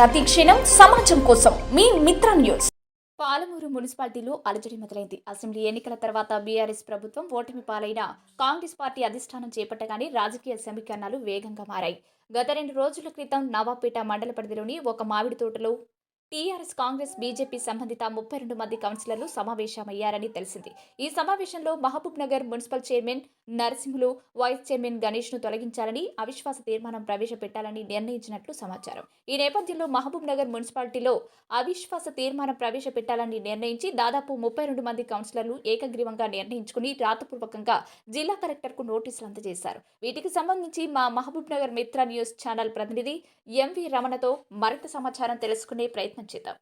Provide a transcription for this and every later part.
ప్రతి క్షణం సమాజం కోసం మీ మిత్ర న్యూస్. పాలమూరు మున్సిపాలిటీలో అలజడి మొదలైంది. అసెంబ్లీ ఎన్నికల తర్వాత బీఆర్ఎస్ ప్రభుత్వం ఓటమి పాలైన కాంగ్రెస్ పార్టీ అధిష్టానం చేపట్టగానే రాజకీయ సమీకరణాలు వేగంగా మారాయి. గత రెండు రోజుల క్రితం నవాపేట మండల పరిధిలోని ఒక మామిడి తోటలో టీఆర్ఎస్ కాంగ్రెస్ బీజేపీ సంబంధిత ముప్పై రెండు మంది కౌన్సిలర్లు సమావేశమయ్యారని తెలిసింది. ఈ సమావేశంలో Mahbubnagar municipal chairman Narasimhulu vice chairman గణేష్ను తొలగించాలని అవిశ్వాస తీర్మానం ప్రవేశపెట్టాలని నిర్ణయించినట్లు సమాచారం. ఈ నేపథ్యంలో మహబూబ్ నగర్ మున్సిపాలిటీలో అవిశ్వాస తీర్మానం ప్రవేశపెట్టాలని నిర్ణయించి దాదాపు ముప్పై రెండు మంది కౌన్సిలర్లు ఏకగ్రీవంగా నిర్ణయించుకుని రాతపూర్వకంగా జిల్లా కలెక్టర్కు నోటీసులు అందజేశారు. వీటికి సంబంధించి మా మహబూబ్ నగర్ మిత్ర న్యూస్ ఛానల్ ప్రతినిధి ఎంవి రమణతో మరింత సమాచారం తెలుసుకునే ప్రయత్నం చేద్దాం.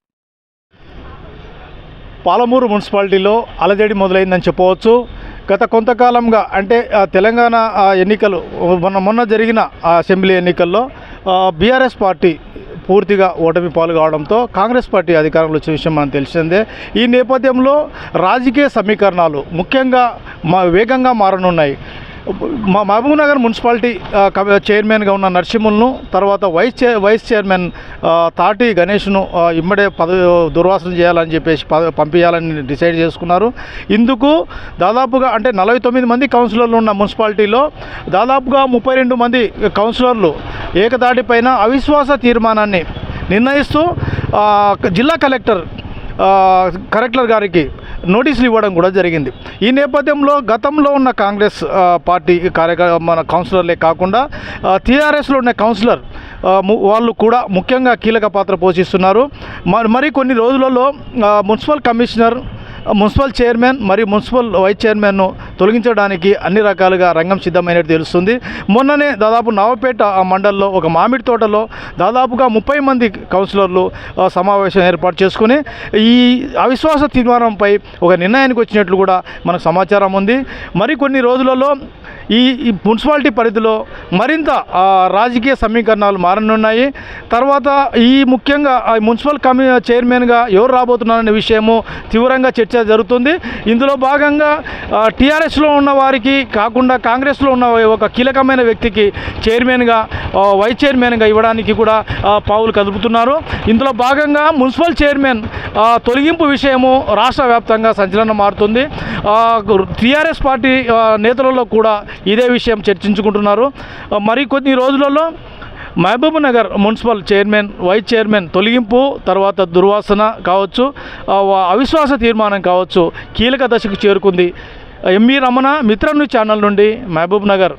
పాలమూరు మున్సిపాలిటీలో అలజడి మొదలైందని చెప్పవచ్చు. గత కొంతకాలంగా అంటే తెలంగాణ ఎన్నికలు మొన్న మొన్న జరిగిన అసెంబ్లీ ఎన్నికల్లో బీఆర్ఎస్ పార్టీ పూర్తిగా ఓటమి పాలు కావడంతో కాంగ్రెస్ పార్టీ అధికారంలో వచ్చే విషయం మనకు తెలిసిందే. ఈ నేపథ్యంలో రాజకీయ సమీకరణాలు ముఖ్యంగా మా వేగంగా మారనున్నాయి. మా మహబూబ్ నగర్ మున్సిపాలిటీ చైర్మన్గా ఉన్న నరసింహులను తర్వాత వైస్ చైర్ వైస్ చైర్మన్ తాటి గణేష్ను ఇమ్మడే పదవి దుర్వాసన చేయాలని చెప్పేసి పద పంపించాలని డిసైడ్ చేసుకున్నారు. ఇందుకు దాదాపుగా అంటే నలభై తొమ్మిది మంది కౌన్సిలర్లు ఉన్న మున్సిపాలిటీలో దాదాపుగా ముప్పై రెండు మంది కౌన్సిలర్లు ఏకతాటిపైన అవిశ్వాస తీర్మానాన్ని నిర్ణయిస్తూ జిల్లా కలెక్టర్ కలెక్టర్ గారికి నోటీసులు ఇవ్వడం కూడా జరిగింది. ఈ నేపథ్యంలో గతంలో ఉన్న కాంగ్రెస్ పార్టీ కార్యక మన కౌన్సిలర్లే కాకుండా టీఆర్ఎస్లో ఉన్న కౌన్సిలర్ వాళ్ళు కూడా ముఖ్యంగా కీలక పాత్ర పోషిస్తున్నారు. మరి మరి కొన్ని రోజులలో మున్సిపల్ కమిషనర్ మున్సిపల్ చైర్మన్ మరియు మున్సిపల్ వైస్ చైర్మన్ను తొలగించడానికి అన్ని రకాలుగా రంగం సిద్ధమైనట్టు తెలుస్తుంది. మొన్ననే దాదాపు నవపేట ఆ మండల్లో ఒక మామిడి తోటలో దాదాపుగా ముప్పై మంది కౌన్సిలర్లు సమావేశం ఏర్పాటు చేసుకుని ఈ అవిశ్వాస తీర్మానంపై ఒక నిర్ణయానికి వచ్చినట్లు కూడా మనకు సమాచారం ఉంది. మరికొన్ని రోజులలో ఈ మున్సిపాలిటీ పరిధిలో మరింత రాజకీయ సమీకరణాలు మారనున్నాయి. తర్వాత ఈ ముఖ్యంగా ఆ మున్సిపల్ కమి చైర్మన్గా ఎవరు రాబోతున్నారనే విషయము తీవ్రంగా చర్చ జరుగుతుంది. ఇందులో భాగంగా టీఆర్ఎస్లో ఉన్న వారికి కాకుండా కాంగ్రెస్లో ఉన్న ఒక కీలకమైన వ్యక్తికి చైర్మన్గా వైస్ చైర్మన్గా ఇవ్వడానికి కూడా పావులు కదుపుతున్నారు. ఇందులో భాగంగా మున్సిపల్ చైర్మన్ తొలగింపు విషయము రాష్ట్ర వ్యాప్తంగా సంచలనం మారుతుంది. టీఆర్ఎస్ పార్టీ నేతలలో కూడా ఇదే విషయం చర్చించుకుంటున్నారు. మరి కొన్ని రోజులలో Mahbubnagar municipal chairman vice chairman తొలగింపు తర్వాత దుర్వాసన కావచ్చు అవిశ్వాస తీర్మానం కావచ్చు కీలక దశకు చేరుకుంది. ఎంఈ రమణ మిత్రను ఛానల్ నుండి మహబూబ్ నగర్